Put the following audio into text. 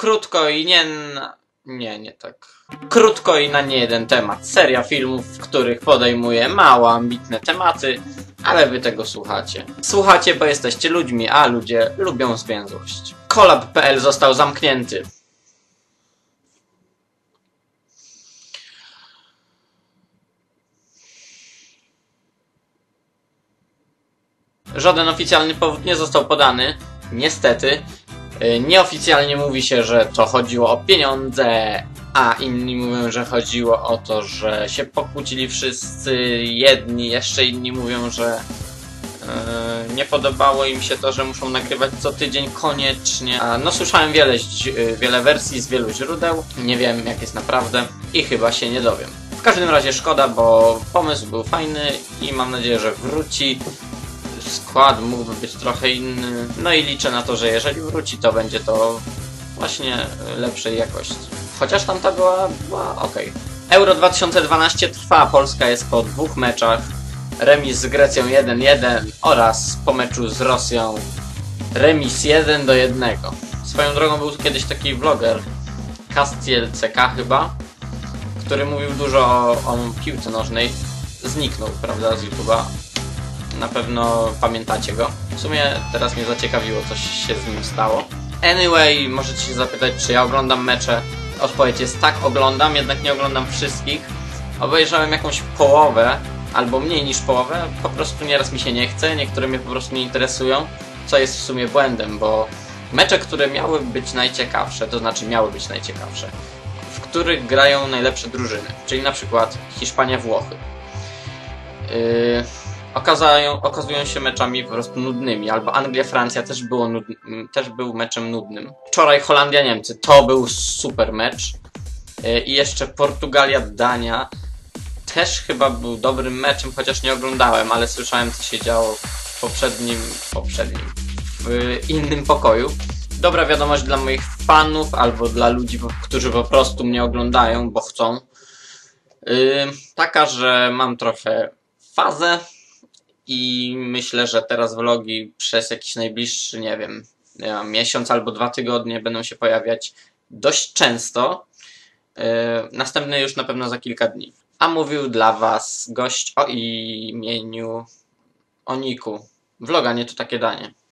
Krótko i nie na... Nie, nie tak. Krótko i na nie jeden temat. Seria filmów, w których podejmuję mało ambitne tematy, ale wy tego słuchacie. Słuchacie, bo jesteście ludźmi, a ludzie lubią zwięzłość. Kolab.pl został zamknięty. Żaden oficjalny powód nie został podany. Niestety. Y, Nieoficjalnie mówi się, że to chodziło o pieniądze, a inni mówią, że chodziło o to, że się pokłócili wszyscy. Jedni, jeszcze inni mówią, że y, nie podobało im się to, że muszą nagrywać co tydzień koniecznie. A, no słyszałem wiele, y, wiele wersji z wielu źródeł. Nie wiem jak jest naprawdę i chyba się nie dowiem. W każdym razie szkoda, bo pomysł był fajny i mam nadzieję, że wróci skład mógłby być trochę inny. No i liczę na to, że jeżeli wróci, to będzie to właśnie lepszej jakości. Chociaż tamta była, była ok. Euro 2012 trwa, Polska jest po dwóch meczach. Remis z Grecją 1-1 oraz po meczu z Rosją remis 1 do 1. Swoją drogą był kiedyś taki vloger, Castiel CK chyba, który mówił dużo o, o piłce nożnej. Zniknął, prawda, z YouTube'a na pewno pamiętacie go. W sumie teraz mnie zaciekawiło, coś się z nim stało. Anyway, możecie się zapytać, czy ja oglądam mecze. Odpowiedź jest tak, oglądam, jednak nie oglądam wszystkich. Obejrzałem jakąś połowę, albo mniej niż połowę, po prostu nieraz mi się nie chce, niektóre mnie po prostu nie interesują, co jest w sumie błędem, bo mecze, które miały być najciekawsze, to znaczy miały być najciekawsze, w których grają najlepsze drużyny, czyli na przykład Hiszpania-Włochy. Yy, okazają, okazują się meczami po prostu nudnymi. Albo Anglia-Francja też, było też był meczem nudnym. Wczoraj Holandia-Niemcy to był super mecz. Yy, I jeszcze Portugalia-Dania też chyba był dobrym meczem, chociaż nie oglądałem, ale słyszałem co się działo w poprzednim, poprzednim, w innym pokoju. Dobra wiadomość dla moich fanów albo dla ludzi, którzy po prostu mnie oglądają, bo chcą. Yy, taka, że mam trochę fazę i myślę, że teraz vlogi przez jakiś najbliższy, nie wiem, miesiąc albo dwa tygodnie będą się pojawiać dość często. Yy, następny już na pewno za kilka dni. A mówił dla Was gość o imieniu Oniku. Vloga nie to takie danie.